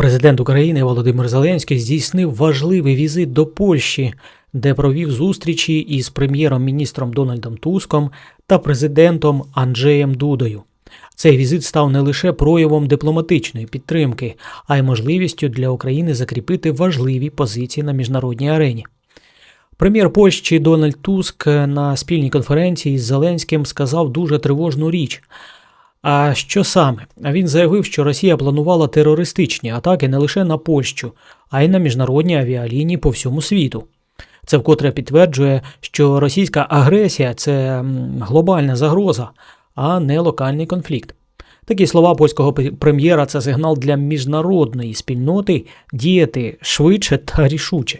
Президент України Володимир Зеленський здійснив важливий візит до Польщі, де провів зустрічі із прем'єром-міністром Дональдом Туском та президентом Анджеєм Дудою. Цей візит став не лише проявом дипломатичної підтримки, а й можливістю для України закріпити важливі позиції на міжнародній арені. Прем'єр Польщі Дональд Туск на спільній конференції з Зеленським сказав дуже тривожну річ. А що саме? Він заявив, що Росія планувала терористичні атаки не лише на Польщу, а й на міжнародні авіалінії по всьому світу. Це вкотре підтверджує, що російська агресія це глобальна загроза, а не локальний конфлікт. Такі слова польського прем'єра це сигнал для міжнародної спільноти діяти швидше та рішуче.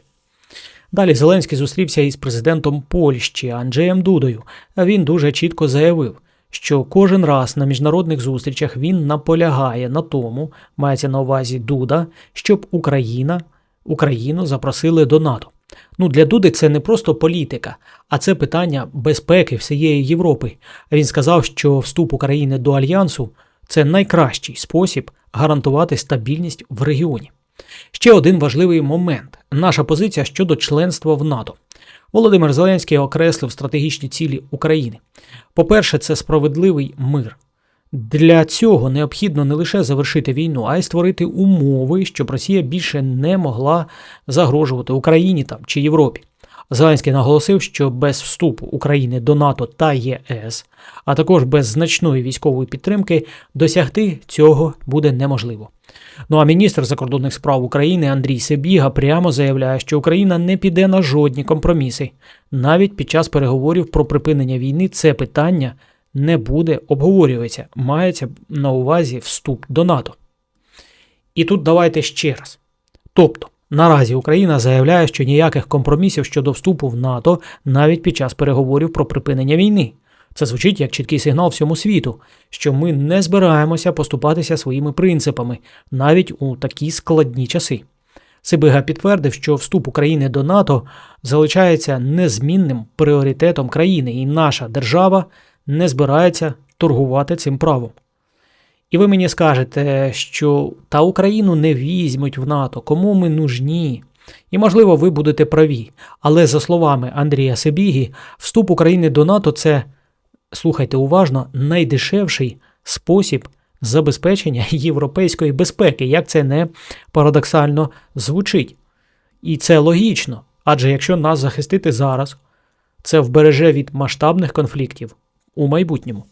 Далі Зеленський зустрівся із президентом Польщі Анджеєм Дудою. Він дуже чітко заявив, що кожен раз на міжнародних зустрічах він наполягає на тому, мається на увазі Дуда, щоб Україна, Україну запросили до НАТО. Ну, для Дуди це не просто політика, а це питання безпеки всієї Європи. Він сказав, що вступ України до альянсу це найкращий спосіб гарантувати стабільність в регіоні. Ще один важливий момент наша позиція щодо членства в НАТО. Володимир Зеленський окреслив стратегічні цілі України. По-перше, це справедливий мир. Для цього необхідно не лише завершити війну, а й створити умови, щоб Росія більше не могла загрожувати Україні там чи Європі. Зеленський наголосив, що без вступу України до НАТО та ЄС, а також без значної військової підтримки, досягти цього буде неможливо. Ну а міністр закордонних справ України Андрій Себіга прямо заявляє, що Україна не піде на жодні компроміси. Навіть під час переговорів про припинення війни це питання не буде обговорюватися. Мається на увазі вступ до НАТО. І тут давайте ще раз. Тобто, наразі Україна заявляє, що ніяких компромісів щодо вступу в НАТО навіть під час переговорів про припинення війни. Це звучить як чіткий сигнал всьому світу, що ми не збираємося поступатися своїми принципами навіть у такі складні часи. Сибига підтвердив, що вступ України до НАТО залишається незмінним пріоритетом країни, і наша держава не збирається торгувати цим правом. І ви мені скажете, що та Україну не візьмуть в НАТО, кому ми нужні. І, можливо, ви будете праві. Але за словами Андрія Себігі, вступ України до НАТО це, слухайте уважно, найдешевший спосіб забезпечення європейської безпеки, як це не парадоксально звучить. І це логічно, адже якщо нас захистити зараз, це вбереже від масштабних конфліктів у майбутньому.